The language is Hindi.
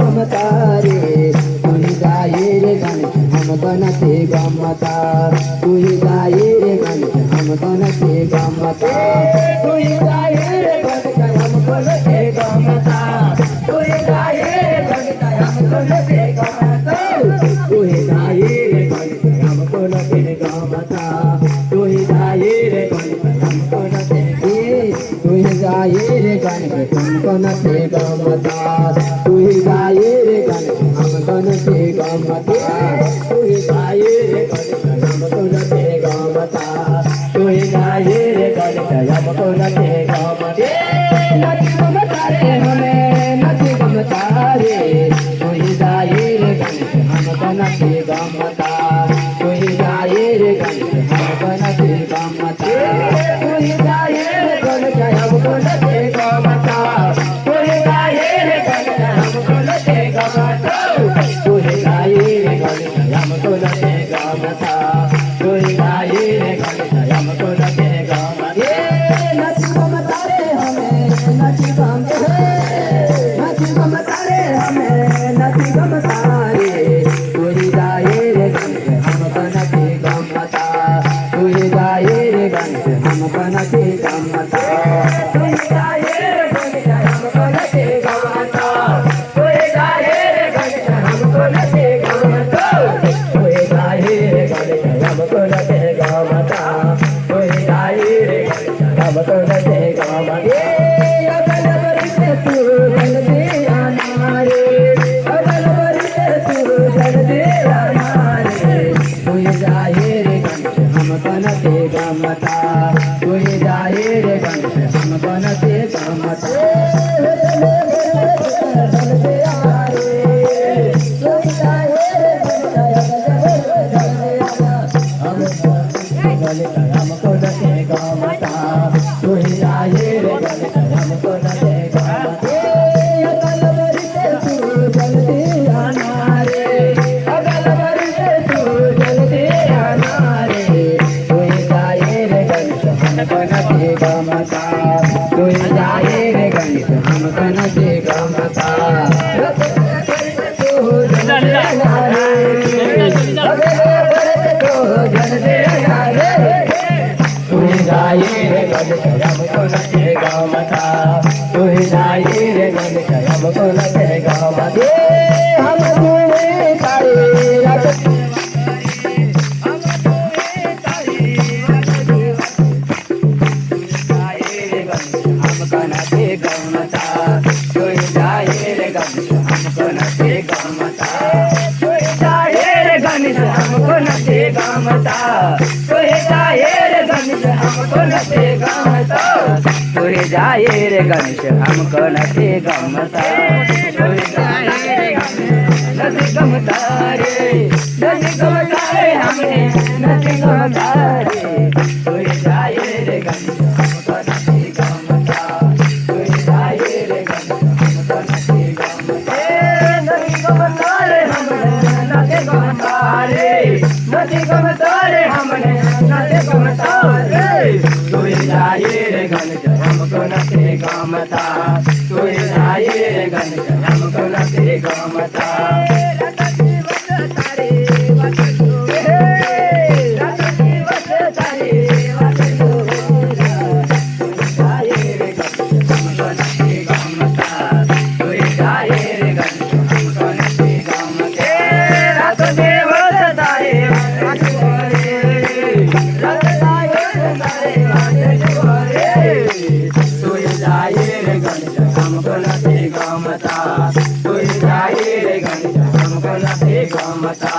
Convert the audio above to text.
ममतारे तुही गाये रे गण हम बनते गमता तुही गाये रे गण हम बनते गमता तुही गाये गाये रे गण हम गण से गमदास तू ही गाये रे गण हम गण से गमदास तू ही गाये रे गण हम गण से गमदास तू ही रे गण हम तो गण से गमदास गम तारे हमें नच गम तारे तू ही गाये रे गण हम तो गण के गमदास तू गाये रे गण हम तो गण Mata, tu hi jaye re gansh, hum banate kamata. हमकन से गमता कोई जाए रे गणित हमकन से गमता नचे गावता जाए रे गणेश, हमको नसे गमता तुही जाए रे गणेश, हमको नसे गमता तुही जाए रे गणेश नसे गमता रे। गमता रे नचे गमता रे हमने नचे गमता रे तुही जाई रे गणेश हमको नचे गावता तुही जाए रे गणेश हमको नचे गावता